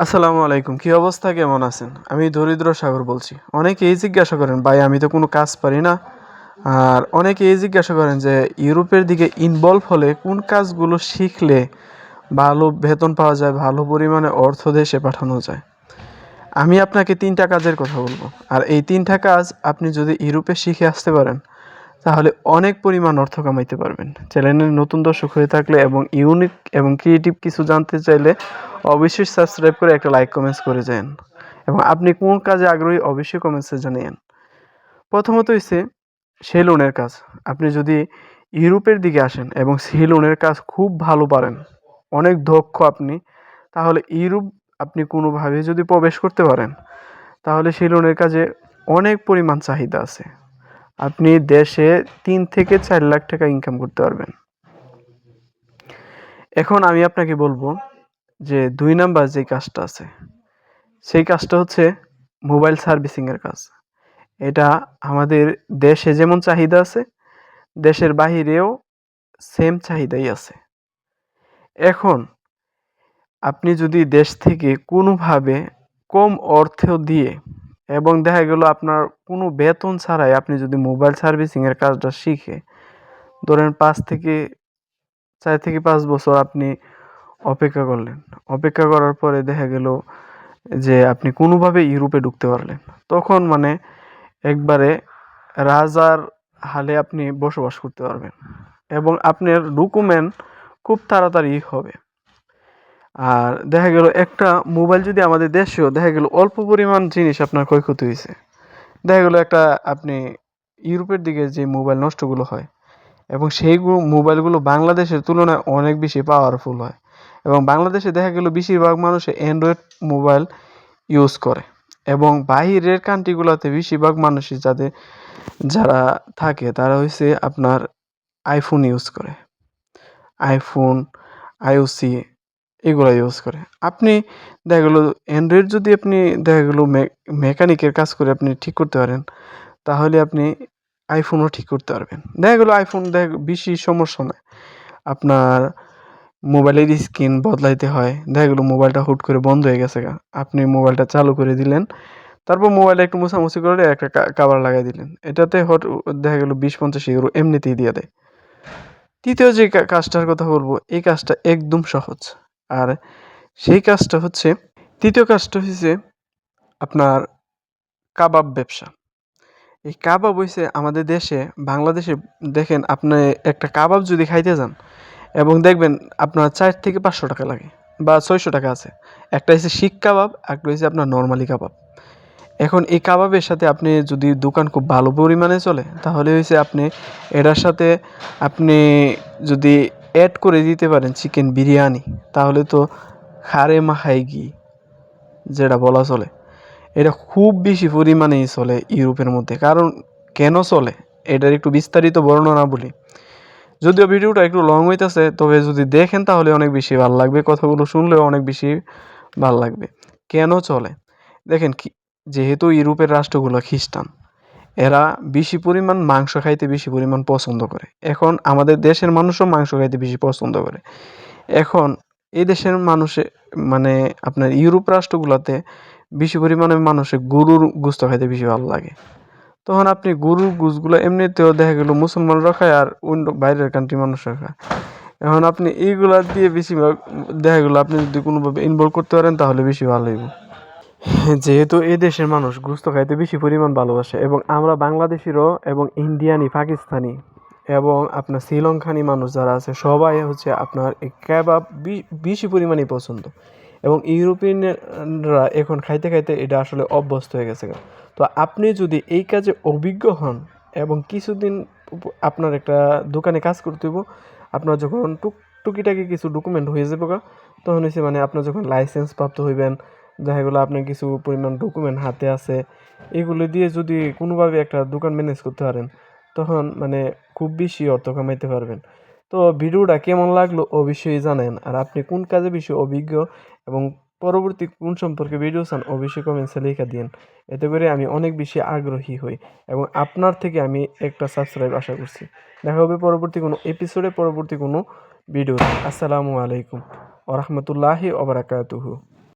আসসালামু আলাইকুম, কি অবস্থা, কেমন আছেন? আমি দরিদ্র সাগর বলছি। অনেকে এই জিজ্ঞাসা করেন, ভাই, আমি তো কোনো কাজ পারি না। আর অনেকে এই জিজ্ঞাসা করেন যে, ইউরোপের দিকে ইনভলভ হলে কোন কাজগুলো শিখলে ভালো বেতন পাওয়া যায়, ভালো পরিমাণে অর্থ দেশে পাঠানো যায়? আমি আপনাকে তিনটা কাজের কথা বলব। আর এই তিনটা কাজ আপনি যদি ইউরোপে শিখে আসতে পারেন, তাহলে অনেক পরিমাণ অর্থ কামাইতে পারবেন। চ্যানেলের নতুন দর্শক হয়ে থাকলে এবং ইউনিক এবং ক্রিয়েটিভ কিছু জানতে চাইলে অবশ্যই সাবস্ক্রাইব করে একটা লাইক কমেন্টস করে যান। এবং আপনি কোন কাজে আগ্রহী অবশ্যই কমেন্টসে জানিয়েন প্রথমত হচ্ছে সেলুনের কাজ। আপনি যদি ইউরোপের দিকে আসেন এবং সেলুনের কাজ খুব ভালো পারেন, অনেক দক্ষ আপনি, তাহলে ইউরোপ আপনি কোনোভাবে যদি প্রবেশ করতে পারেন, তাহলে সেলুনের কাজে অনেক পরিমাণ চাহিদা আছে। আপনি দেশে তিন থেকে চার লাখ টাকা ইনকাম করতে পারবেন। এখন আমি আপনাকে বলব যে দুই নাম্বার যে কাজটা আছে, সেই কাজটা হচ্ছে মোবাইল সার্ভিসিংয়ের কাজ। এটা আমাদের দেশে যেমন চাহিদা আছে, দেশের বাহিরেও সেম চাহিদাই আছে। এখন আপনি যদি দেশ থেকে কোনোভাবে কম অর্থ দিয়ে এবং দেখা গেল আপনার কোনো বেতন ছাড়াই আপনি যদি মোবাইল সার্ভিসিংয়ের কাজটা শিখে, ধরেন পাঁচ থেকে, চার থেকে পাঁচ বছর আপনি অপেক্ষা করলেন। অপেক্ষা করার পরে দেখা গেল যে আপনি কোনোভাবে ইউরোপে ঢুকতে পারলেন তখন মানে একবারে রাজার হালে আপনি বসবাস করতে পারবেন এবং আপনার ডকুমেন্ট খুব তাড়াতাড়ি হবে। আর দেখা গেল একটা মোবাইল যদি আমাদের দেশেও দেখা গেল অল্প পরিমাণ জিনিস আপনার ক্ষয়ক্ষতি হয়েছে। দেখা গেলো একটা আপনি ইউরোপের দিকে যে মোবাইল নষ্টগুলো হয় এবং সেইগুলো মোবাইলগুলো বাংলাদেশের তুলনায় অনেক বেশি পাওয়ারফুল হয়। এবং বাংলাদেশে দেখা গেল বেশিরভাগ মানুষ অ্যান্ড্রয়েড মোবাইল ইউজ করে। এবং বাহিরের কান্ট্রিগুলোতে বেশিরভাগ মানুষই যাদের, যারা থাকে, তারা হচ্ছে আপনার আইফোন ইউজ করে। আইফোন আইওসি এগুলো ইউজ করে। আপনি দেখা গেলো অ্যান্ড্রয়েড যদি আপনি দেখা গেলো মেকানিকের কাজ করে আপনি ঠিক করতে পারেন, তাহলে আপনি আইফোনও ঠিক করতে পারবেন। দেখা গেলো আইফোন দেখ, বেশি সমস্যা নয় আপনার মোবাইলের স্ক্রিন বদলাইতে হয়। দেখা গেলো মোবাইলটা হুট করে বন্ধ হয়ে গেছে গা। আপনি মোবাইলটা চালু করে দিলেন, তারপর মোবাইলে একটু মোছামুছি করে একটা কাভার লাগাই দিলেন। এটাতে হট, দেখা গেলো বিশ পঞ্চাশ ইউরো এমনিতেই দিয়ে দেয়। তৃতীয় যে কাজটার কথা বলব, এই কাজটা একদম সহজ। আর সেই কাজটা হচ্ছে, তৃতীয় কাজটা হচ্ছে আপনার কাবাব ব্যবসা। এই কাবাব হইছে আমাদের দেশে, বাংলাদেশে দেখেন আপনি একটা কাবাব যদি খাইতে যান এবং দেখবেন আপনার চার থেকে পাঁচশো টাকা লাগে বা ছয়শো টাকা আছে। একটা হচ্ছে শিক কাবাব একটা হচ্ছে আপনার নর্মালি কাবাব। এখন এই কাবাবের সাথে আপনি যদি দোকান খুব ভালো পরিমাণে চলে, তাহলে হয়েছে আপনি এটার সাথে আপনি যদি অ্যাড করে দিতে পারেন চিকেন বিরিয়ানি, তাহলে তো খারে মাখাই ঘি যেটা বলা চলে। এটা খুব বেশি পরিমাণেই চলে ইউরোপের মধ্যে। কারণ কেন চলে? এটার একটু বিস্তারিত বর্ণনা বলি। যদিও ভিডিওটা একটু লং হইতেছে, তবে যদি দেখেন তাহলে অনেক বেশি ভালো লাগবে, কথাগুলো শুনলেও অনেক বেশি ভালো লাগবে। কেন চলে? দেখেন যেহেতু ইউরোপের রাষ্ট্রগুলো খ্রিস্টান, এরা বেশি পরিমাণ মাংস খাইতে বেশি পরিমাণ পছন্দ করে। এখন আমাদের দেশের মানুষও মাংস খাইতে বেশি পছন্দ করে। এখন এই দেশের মানুষে মানে আপনার ইউরোপ রাষ্ট্রগুলোতে বেশি পরিমাণে মানুষের গরুর গুস্ত খাইতে বেশি ভালো লাগে। তখন আপনি গরুর গুছগুলো এমনিতেও দেখা গেলো মুসলমানরা খায় আর অন্য বাইরের কান্ট্রি মানুষরা খায়। এখন আপনি এইগুলা দিয়ে বেশিরভাগ দেখা গেলো আপনি যদি কোনোভাবে ইনভলভ করতে পারেন তাহলে বেশি ভালো হইব। যেহেতু এই দেশের মানুষ গুস্ত খাইতে বেশি পরিমাণ ভালোবাসে এবং আমরা বাংলাদেশিরও এবং ইন্ডিয়ানি, পাকিস্তানি এবং আপনার শ্রীলঙ্কানি মানুষ যারা আছে সবাই হচ্ছে আপনার এই ক্যাবাব বেশি পরিমাণেই পছন্দ। এবং ইউরোপিয়ানরা এখন খাইতে খাইতে এটা আসলে অভ্যস্ত হয়ে গেছে তো আপনি যদি এই কাজে অভিজ্ঞ হন এবং কিছুদিন আপনার একটা দোকানে কাজ করতে হইব, আপনার যখন টুক টুকিটাকি কিছু ডকুমেন্ট হয়ে যাবে তখন হচ্ছে মানে আপনার যখন লাইসেন্স প্রাপ্ত হইবেন, দেখা আপনার কিছু পরিমাণ ডকুমেন্ট হাতে আছে, এগুলো দিয়ে যদি কোনোভাবে একটা দোকান ম্যানেজ করতে পারেন, তখন মানে খুব বেশি অর্থ কামাইতে পারবেন। তো ভিডিওটা কেমন লাগল অবশ্যই জানেন। আর আপনি কোন কাজে বেশি অভিজ্ঞ এবং পরবর্তী কোন সম্পর্কে ভিডিও চান অবশ্যই কমেন্টসে লিখে দিন। এতে করে আমি অনেক বেশি আগ্রহী হই এবং আপনার থেকে আমি একটা সাবস্ক্রাইব আশা করছি। দেখা হবে পরবর্তী কোনো এপিসোডে পরবর্তী কোনো ভিডিও আসসালামু আলাইকুম। ওরহমতুল্লাহি ওবরাকাতুহু